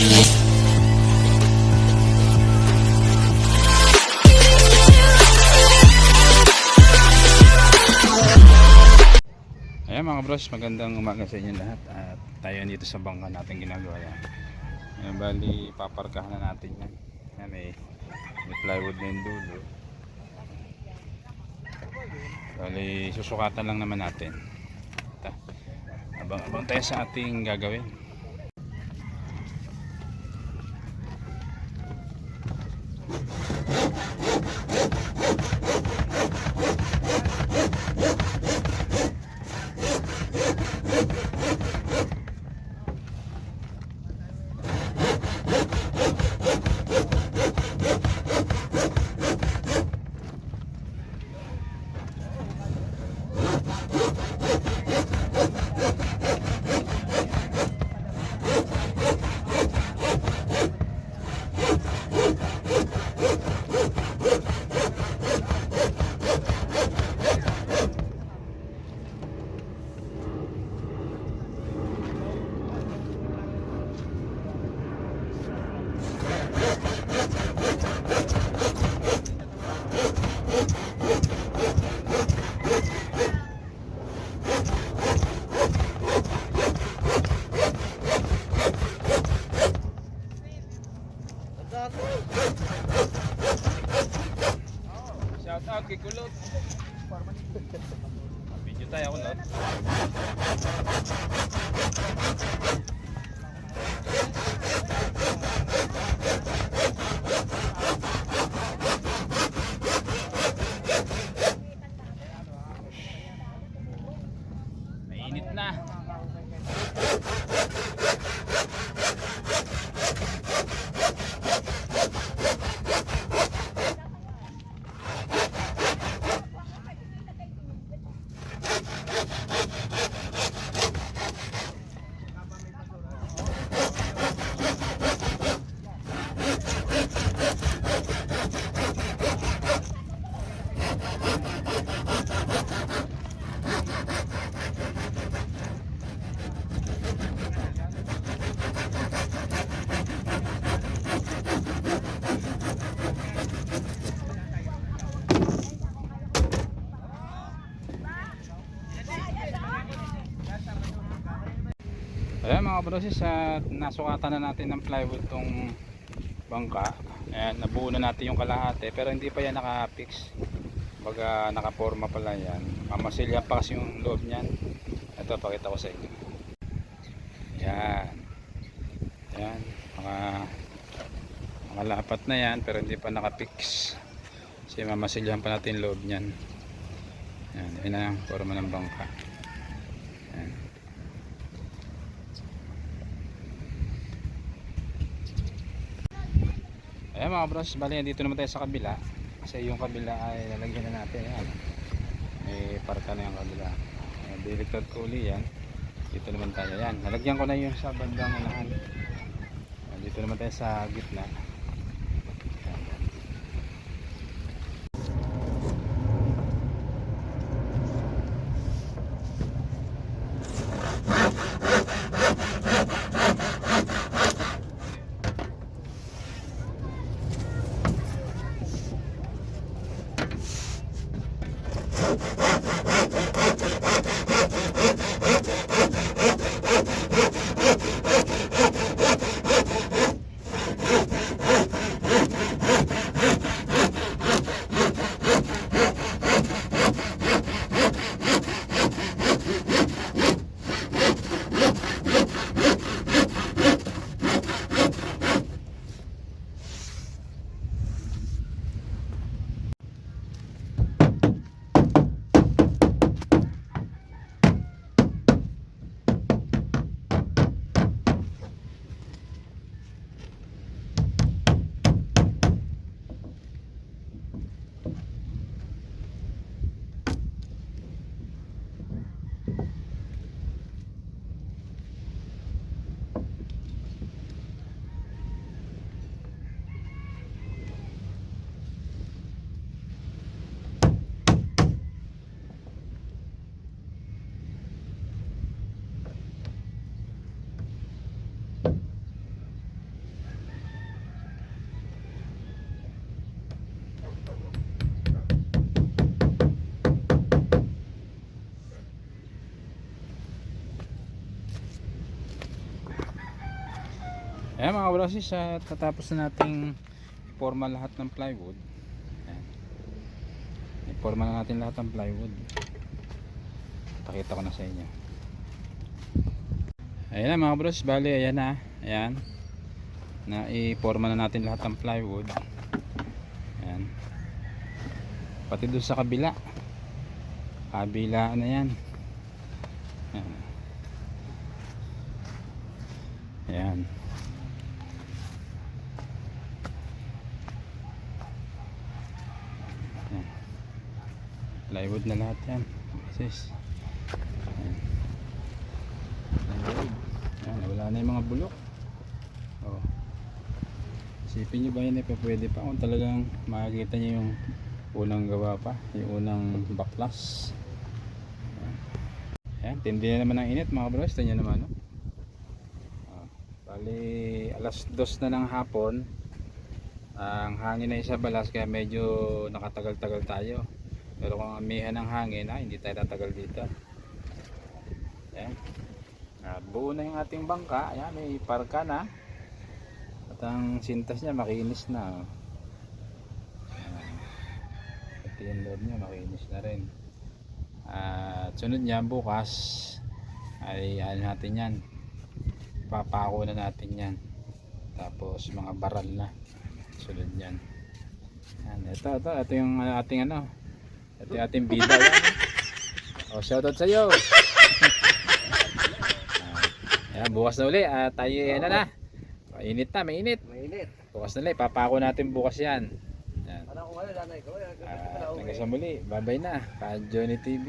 Ayan mga bros, magandang umaga sa inyo lahat at tayo dito sa bangka natin ginagawa yan. Ayan, bali paparkahan na natin yan. Ayan, may, may plywood na yung dulo. Bali susukatan lang naman natin. Abang-abang tayo sa ating gagawin. Shout out kay Kulot. Video tayo Kulot. Mainit na. Ayan mga brosis at nasukatan na natin ng plywood tong bangka. Ayan, nabuo na natin yung kalahati pero hindi pa yan naka-fix. Baga nakaporma pala yan. Mamasilya pa kasi yung loob niyan. Ito pakita ko sa inyo. Yan. Yan. Mga makalapat na yan pero hindi pa naka-fix. Kasi mamasilyahan pa natin yung loob niyan. Yan, yun na ang forma ng bangka. Ayan mga bros, bali dito naman tayo sa kabila kasi yung kabila ay lalagyan na natin yan. May parka na yung kabila. Ayan, directed ko uli yan. Dito naman tayo yan. Nalagyan ko na yung sa bandang unahan. Dito naman tayo sa gitna. Ayan mga brosis, at tatapos na nating iporma lahat ng plywood. Ayan. Iporma na natin lahat ng plywood. Pakita ko na sa inyo. Ayan mga bros, bali ayan na. Ayan. Na iporma na natin lahat ng plywood. Ayan. Pati doon sa kabila. Kabila na yan. Ayan. Ayan. Plywood na lahat yan. Sis. Plywood. Ayan, wala na yung mga bulok. Oh. Isipin nyo ba yun eh, pwede pa kung talagang makikita nyo yung unang gawa pa, yung unang baklas. Ayan, tindi na naman ang init mga bros, ito nyo naman. No? Ah, bali, alas dos na ng hapon, ang hangin na isa balas kaya medyo nakatagal-tagal tayo. Pero kung amihan ng hangin, ah, hindi tayo tatagal dito. Ayan. At buo na yung ating bangka. Ayan, may parka na. At ang sintas niya makinis na. Ayan. Pati yung loob niya makinis na rin. At sunod niya bukas ay ano natin yan. Papako na natin yan. Tapos mga baral na. Sunod yan. Yan, ito, ito, ito yung ating ano. Ito yung ating bida yan. O, shoutout sa iyo. Ayan, bukas na uli. At tayo yan na na. Mainit na, mainit. Mainit. Bukas na uli. Papako natin bukas yan. Yan. Ano ko ngayon, nanay ko? Hanggang sa muli. Bye-bye na. Pa Johnny TV.